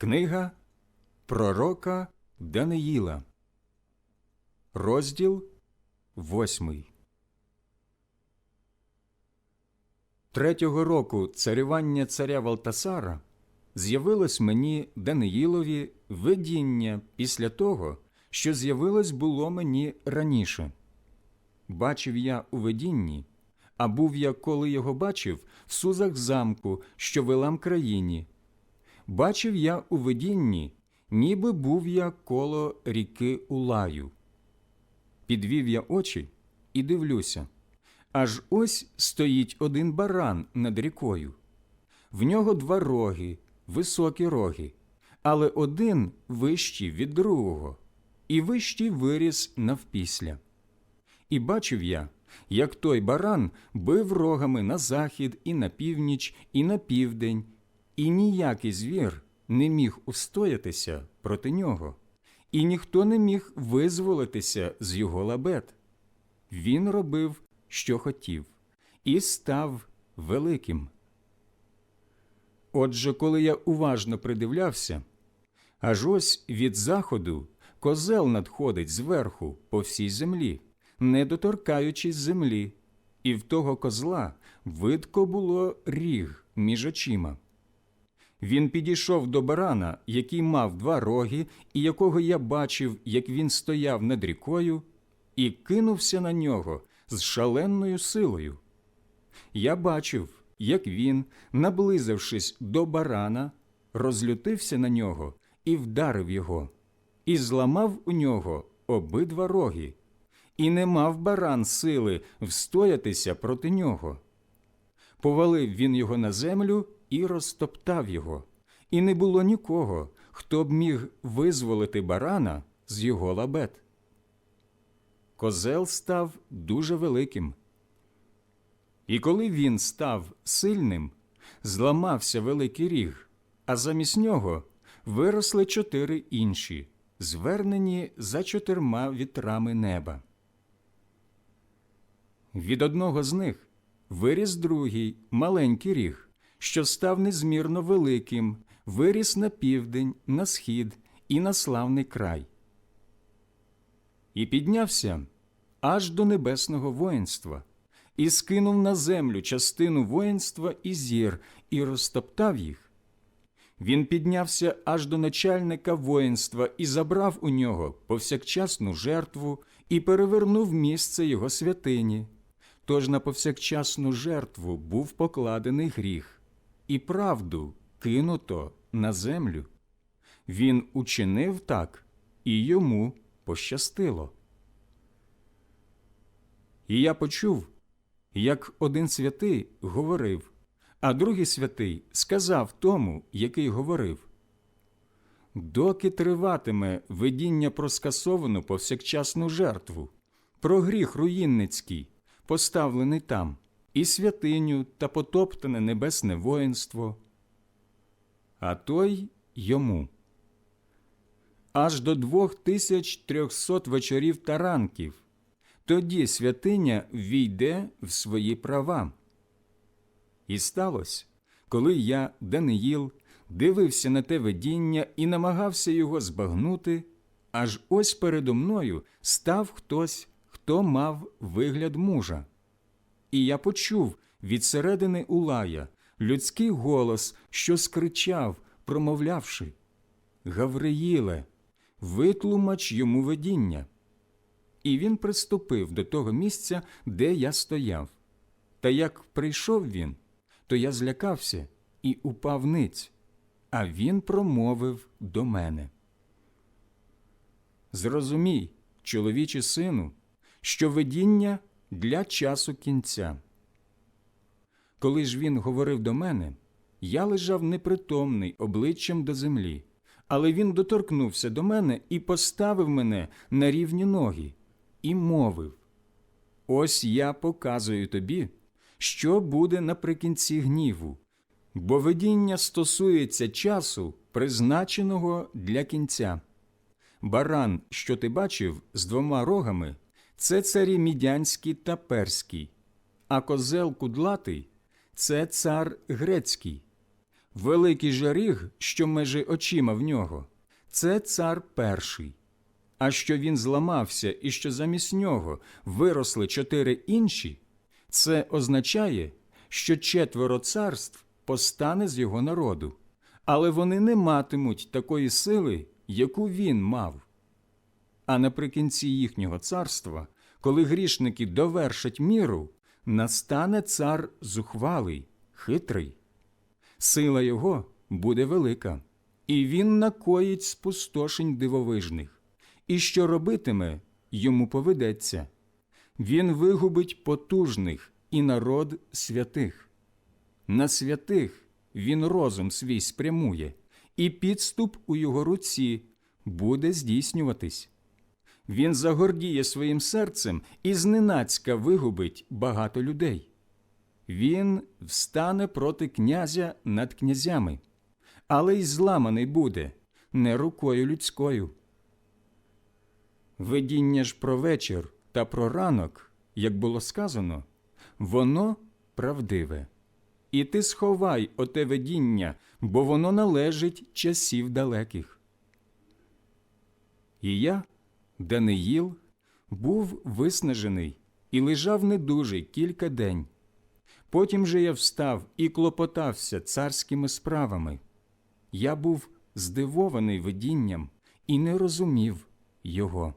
Книга Пророка Даниїла, розділ восьмий. Третього року царювання царя Валтасара з'явилось мені Даниїлові видіння після того, що з'явилось було мені раніше. Бачив я у видінні, а був я, коли його бачив, в сузах замку, що в Елам країні. Бачив я у видінні, ніби був я коло ріки Улаю. Підвів я очі і дивлюся. Аж ось стоїть один баран над рікою. В нього два роги, високі роги, але один вищий від другого, і вищий виріс навпісля. І бачив я, як той баран бив рогами на захід і на північ, і на південь, і ніякий звір не міг устоятися проти нього, і ніхто не міг визволитися з його лабет. Він робив, що хотів, і став великим. Отже, коли я уважно придивлявся, аж ось від заходу козел надходить зверху по всій землі, не доторкаючись землі, і в того козла видко було ріг між очима. Він підійшов до барана, який мав два роги, і якого я бачив, як він стояв над рікою, і кинувся на нього з шаленою силою. Я бачив, як він, наблизившись до барана, розлютився на нього і вдарив його, і зламав у нього обидва роги, і не мав баран сили встоятися проти нього. Повалив він його на землю і розтоптав його, і не було нікого, хто б міг визволити барана з його лабет. Козел став дуже великим. І коли він став сильним, зламався великий ріг, а замість нього виросли чотири інші, звернені за чотирма вітрами неба. Від одного з них виріс другий маленький ріг, що став незмірно великим, виріс на південь, на схід і на славний край. І піднявся аж до небесного воїнства, і скинув на землю частину воїнства і зір, і розтоптав їх. Він піднявся аж до начальника воїнства і забрав у нього повсякчасну жертву і перевернув місце його святині. Тож на повсякчасну жертву був покладений гріх, і правду кинуто на землю. Він учинив так, і йому пощастило. І я почув, як один святий говорив, а другий святий сказав тому, який говорив Доки триватиме видіння про скасовану повсякчасну жертву, про гріх руїнницький, поставлений там, і святиню та потоптане небесне воїнство. А той йому. Аж до двох тисяч трьохсот вечорів та ранків. Тоді святиня війде в свої права. І сталося, коли я, Даниїл, дивився на те видіння і намагався його збагнути, аж ось передо мною став хтось, хто мав вигляд мужа. І я почув від середини Улая людський голос, що скричав, промовлявши Гавриїле, витлумач йому видіння. І він приступив до того місця, де я стояв. Та як прийшов він, то я злякався і упав ниць, а він промовив до мене. Зрозумій, чоловіче сину, що видіння для часу кінця. Коли ж він говорив до мене, я лежав непритомний обличчям до землі, але він доторкнувся до мене і поставив мене на рівні ноги, і мовив: Ось я показую тобі, що буде наприкінці гніву, бо видіння стосується часу, призначеного для кінця. Баран, що ти бачив з двома рогами, це царі мідянський та перський, а козел кудлатий це цар грецький. великий жаріг, що межи очима в нього, це цар перший. А що він зламався і що замість нього виросли чотири інші, це означає, що четверо царств постане з його народу, але вони не матимуть такої сили, яку він мав. А наприкінці їхнього царства, коли грішники довершать міру, настане цар зухвалий, хитрий. Сила його буде велика, і він накоїть спустошень дивовижних, і що робитиме, йому поведеться. Він вигубить потужних і народ святих. На святих він розум свій спрямує, і підступ у його руці буде здійснюватись. Він загордіє своїм серцем і зненацька вигубить багато людей. Він встане проти князя над князями, але й зламаний буде не рукою людською. Видіння ж про вечір та про ранок, як було сказано, воно правдиве. І ти сховай оте видіння, бо воно належить часів далеких. І я, Даниїл, був виснажений і лежав недужий кілька день. Потім же я встав і клопотався царськими справами. Я був здивований видінням і не розумів його.